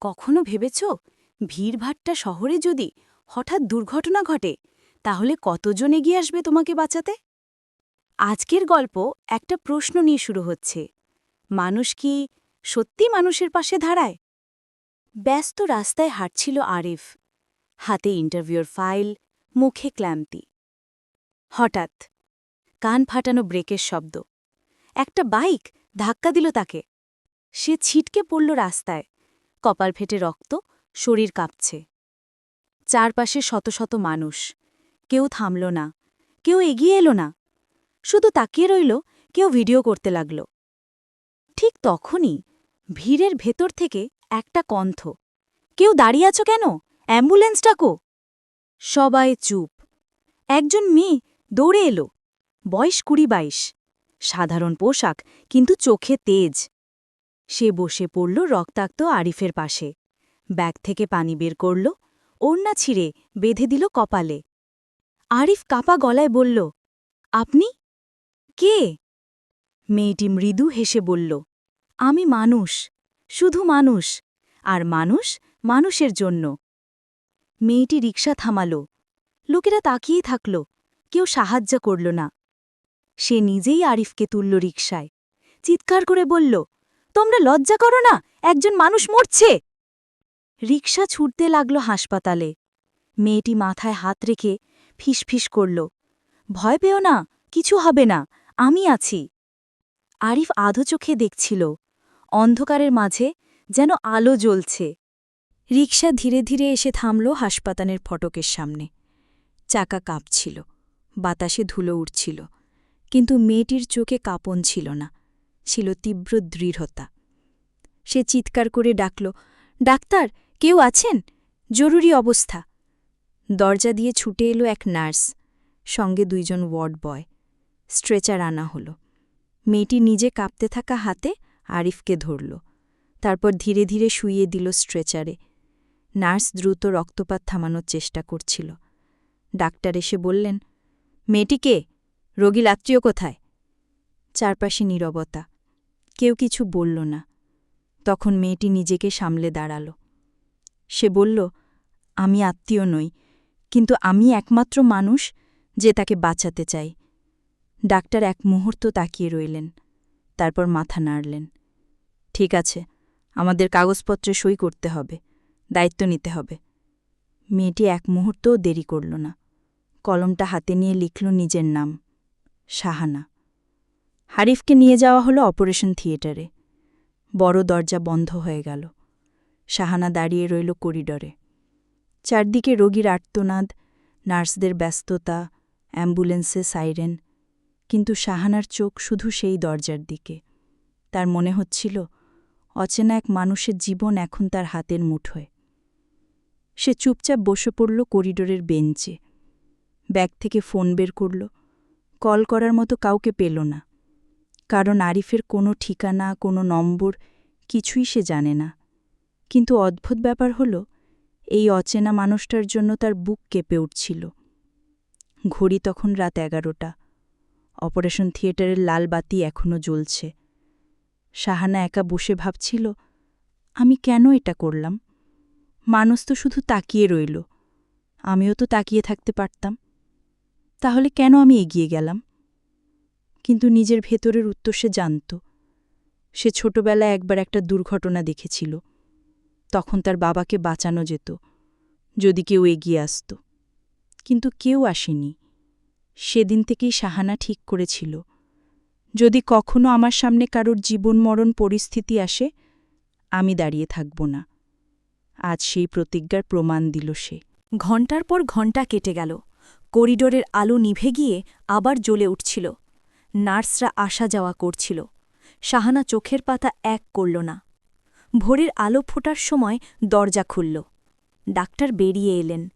কখনো ভেবেছ ভিড়ভাট্টা শহরে যদি হঠাৎ দুর্ঘটনা ঘটে, তাহলে কতজন এগিয়ে আসবে তোমাকে বাঁচাতে? আজকের গল্প একটা প্রশ্ন নিয়ে শুরু হচ্ছে। মানুষ কি সত্যি মানুষের পাশে দাঁড়ায়? ব্যস্ত রাস্তায় হাঁটছিল আরিফ। হাতে ইন্টারভিউর ফাইল, মুখে ক্লান্তি। হঠাৎ কান ফাটানো ব্রেকের শব্দ। একটা বাইক ধাক্কা দিল তাকে। সে ছিটকে পড়ল রাস্তায়। কপাল ফেটে রক্ত, শরীর কাঁপছে। চারপাশে শত শত মানুষ। কেউ থামল না, কেউ এগিয়ে এলো না। শুধু তাকিয়ে রইল, কেউ ভিডিও করতে লাগল। ঠিক তখনই ভিড়ের ভেতর থেকে একটা কণ্ঠ, কেউ দাঁড়িয়ে আছো কেন? অ্যাম্বুলেন্স ডাকো! সবাই চুপ। একজন মেয়ে দৌড়ে এলো, বয়স কুড়ি বাইশ। সাধারণ পোশাক, কিন্তু চোখে তেজ। সে বসে পড়ল রক্তাক্ত আরিফের পাশে। ব্যাগ থেকে পানি বের করল, ওড়না ছিঁড়ে বেঁধে দিল কপালে। আরিফ কাপা গলায় বলল, আপনি? কে? মেয়েটি মৃদু হেসে বলল, আমি মানুষ, শুধু মানুষ, আর মানুষ মানুষের জন্য। মেয়েটি রিক্সা থামাল। লোকেরা তাকিয়ে থাকল, কেউ সাহায্য করল না। সে নিজেই আরিফকে তুলল রিকশায়। চিৎকার করে বলল তোমরা লজ্জা করো না, একজন মানুষ মরছে। রিকশা ছুটতে লাগল হাসপাতালে। মেয়েটি মাথায় হাত রেখে ফিসফিস করল। ভয় পেও না, কিছু হবে না, আমি আছি। আরিফ আধো চোখে দেখছিল। অন্ধকারের মাঝে যেন আলো জ্বলছে। রিকশা ধীরে ধীরে এসে থামল হাসপাতালের ফটকের সামনে। চাকা কাঁপছিল, বাতাসে ধুলো উঠছিল কিন্তু মেয়েটির চোখে কাঁপন ছিল না। ছিল তীব্র দৃঢ়তা। সে চিৎকার করে ডাকল, ডাক্তার, কেউ আছেন? জরুরি অবস্থা। দরজা দিয়ে ছুটে এলো এক নার্স, সঙ্গে দুইজন ওয়ার্ড বয়। স্ট্রেচার আনা হল। মেয়েটি নিজে কাঁপতে থাকা হাতে আরিফকে ধরল, তারপর ধীরে ধীরে শুইয়ে দিল স্ট্রেচারে। নার্স দ্রুত রক্তপাত থামানোর চেষ্টা করছিল। ডাক্তার এসে বললেন মেয়েটিকে রোগী লাত্রীয় কোথায়? চারপাশে নীরবতা। কেউ কিছু বলল না। তখন মেয়েটি নিজেকে সামলে দাঁড়াল। সে বলল, আমি আত্মীয় নই, কিন্তু আমি একমাত্র মানুষ যে তাকে বাঁচাতে চাই। ডাক্তার এক মুহূর্ত তাকিয়ে রইলেন, তারপর মাথা নাড়লেন। ঠিক আছে, আমাদের কাগজপত্রে সই করতে হবে, দায়িত্ব নিতে হবে। মেয়েটি এক মুহূর্তও দেরি করল না। কলমটা হাতে নিয়ে লিখল নিজের নাম, শাহানা। হারিফকে নিয়ে যাওয়া হলো অপারেশন থিয়েটারে। বড় দরজা বন্ধ হয়ে গেল। শাহানা দাঁড়িয়ে রইল করিডরে। চারদিকে রোগীর আর্তনাদ, নার্সদের ব্যস্ততা, অ্যাম্বুলেন্সে সাইরেন, কিন্তু শাহানার চোখ শুধু সেই দরজার দিকে। তার মনে হচ্ছিল, অচেনা এক মানুষের জীবন এখন তার হাতের মুঠোয় সে চুপচাপ বসে পড়ল করিডোরের বেঞ্চে। ব্যাগ থেকে ফোন বের করল। কল করার মতো কাউকে পেল না। কারণ আরিফের কোনো ঠিকানা, কোনো নম্বর, কিছুই সে জানে না। কিন্তু অদ্ভুত ব্যাপার হল, এই অচেনা মানুষটার জন্য তার বুক কেঁপে উঠছিল। ঘড়ি তখন রাত এগারোটা। অপারেশন থিয়েটারের লাল বাতি এখনও জ্বলছে। সাহানা একা বসে ভাবছিল, আমি কেন এটা করলাম? মানুষ তো শুধু তাকিয়ে রইল। আমিও তো তাকিয়ে থাকতে পারতাম। তাহলে কেন আমি এগিয়ে গেলাম? কিন্তু নিজের ভেতরের উত্তর সে জানত। সে ছোটবেলায় একবার একটা দুর্ঘটনা দেখেছিল। তখন তার বাবাকে বাঁচানো যেত, যদি কেউ এগিয়ে আসত। কিন্তু কেউ আসেনি। সেদিন থেকেই সাহানা ঠিক করেছিল। যদি কখনো আমার সামনে কারোর জীবন মরণ পরিস্থিতি আসে, আমি দাঁড়িয়ে থাকব না। আজ সেই প্রতিজ্ঞার প্রমাণ দিল সে। ঘণ্টার পর ঘণ্টা কেটে গেল। করিডোরের আলো নিভে গিয়ে আবার জ্বলে উঠছিল। নার্সরা আসা যাওয়া করছিল। শাহানা চোখের পাতা এক করল না। ভোরের আলো ফোটার সময় দরজা খুলল। ডাক্তার বেরিয়ে এলেন।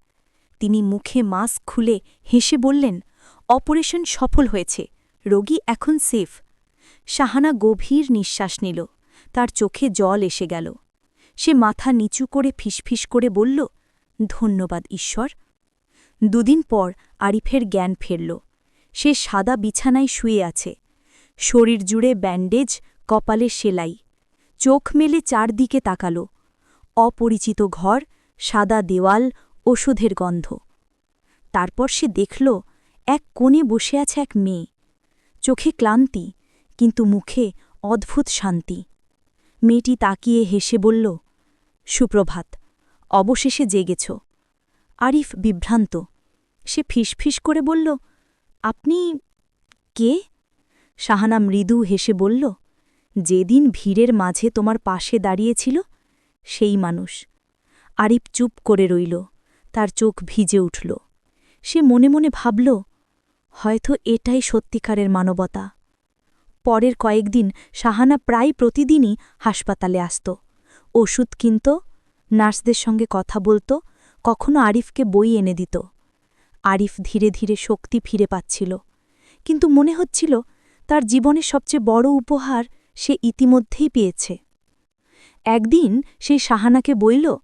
তিনি মুখে মাস্ক খুলে হেসে বললেন, অপারেশন সফল হয়েছে, রোগী এখন সেফ। শাহানা গভীর নিঃশ্বাস নিল। তার চোখে জল এসে গেল। সে মাথা নিচু করে ফিসফিস করে বলল, ধন্যবাদ, ঈশ্বর। দুদিন পর আরিফের জ্ঞান ফেরল। সে সাদা বিছানায় শুয়ে আছে। শরীর জুড়ে ব্যান্ডেজ, কপালে সেলাই। চোখ মেলে চারদিকে তাকাল। অপরিচিত ঘর, সাদা দেওয়াল, ওষুধের গন্ধ। তারপর সে দেখল, এক কোণে বসে আছে এক মেয়ে। চোখে ক্লান্তি, কিন্তু মুখে অদ্ভুত শান্তি। মেয়েটি তাকিয়ে হেসে বলল, সুপ্রভাত, অবশেষে জেগেছ। আরিফ বিভ্রান্ত, সে ফিসফিস করে বলল আপনি কে? শাহানা মৃদু হেসে বলল, যেদিন ভিড়ের মাঝে তোমার পাশে দাঁড়িয়েছিল, সেই মানুষ। আরিফ চুপ করে রইল, তার চোখ ভিজে উঠল। সে মনে মনে ভাবল, হয়তো এটাই সত্যিকারের মানবতা। পরের কয়েকদিন শাহানা প্রায় প্রতিদিনই হাসপাতালে আসত। ওষুধ কিনত, নার্সদের সঙ্গে কথা বলত, কখনো আরিফকে বই এনে দিত। আরিফ ধীরে ধীরে শক্তি ফিরে পাচ্ছিল। কিন্তু মনে হচ্ছিল তার জীবনের সবচেয়ে বড় উপহার সে ইতিমধ্যেই পেয়েছে। একদিন সেই শাহানাকে বইল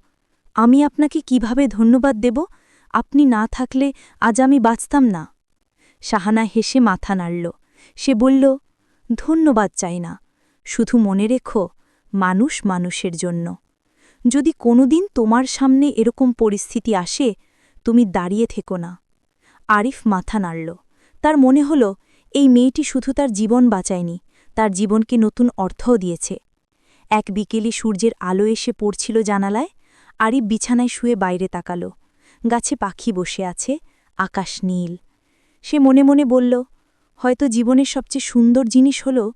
আমি আপনাকে কীভাবে ধন্যবাদ দেব? আপনি না থাকলে আজ আমি বাঁচতাম না। শাহানা হেসে মাথা নাড়ল। সে বলল, ধন্যবাদ চাই না। শুধু মনে রেখো, মানুষ মানুষের জন্য। যদি কোনোদিন তোমার সামনে এরকম পরিস্থিতি আসে, তুমি দাঁড়িয়ে থেকো না। আরিফ মাথা নাড়ল। তার মনে হল, এই মেয়েটি শুধু তার জীবন বাঁচায়নি, তার জীবনকে নতুন অর্থও দিয়েছে। এক বিকেলে সূর্যের আলো এসে পড়ছিল জানালায়, আরিফ বিছানায় শুয়ে বাইরে তাকাল। গাছে পাখি বসে আছে, আকাশ নীল। সে মনে মনে বলল, হয়তো জীবনের সবচেয়ে সুন্দর জিনিস হল,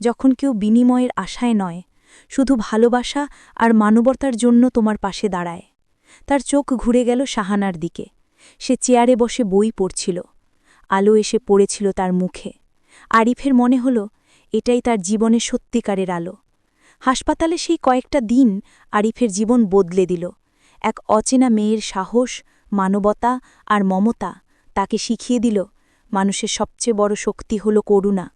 যখন কেউ বিনিময়ের আশায় নয়, শুধু ভালোবাসা আর মানবতার জন্য তোমার পাশে দাঁড়ায়। তার চোখ ঘুরে গেল শাহানার দিকে। সে চেয়ারে বসে বই পড়ছিল। আলো এসে পড়েছিল তার মুখে। আরিফের মনে হল, এটাই তার জীবনের সত্যিকারের আলো। হাসপাতালে সেই কয়েকটা দিন আরিফের জীবন বদলে দিল। এক অচেনা মেয়ের সাহস, মানবতা আর মমতা তাকে শিখিয়ে দিল, মানুষের সবচেয়ে বড় শক্তি হল করুণা।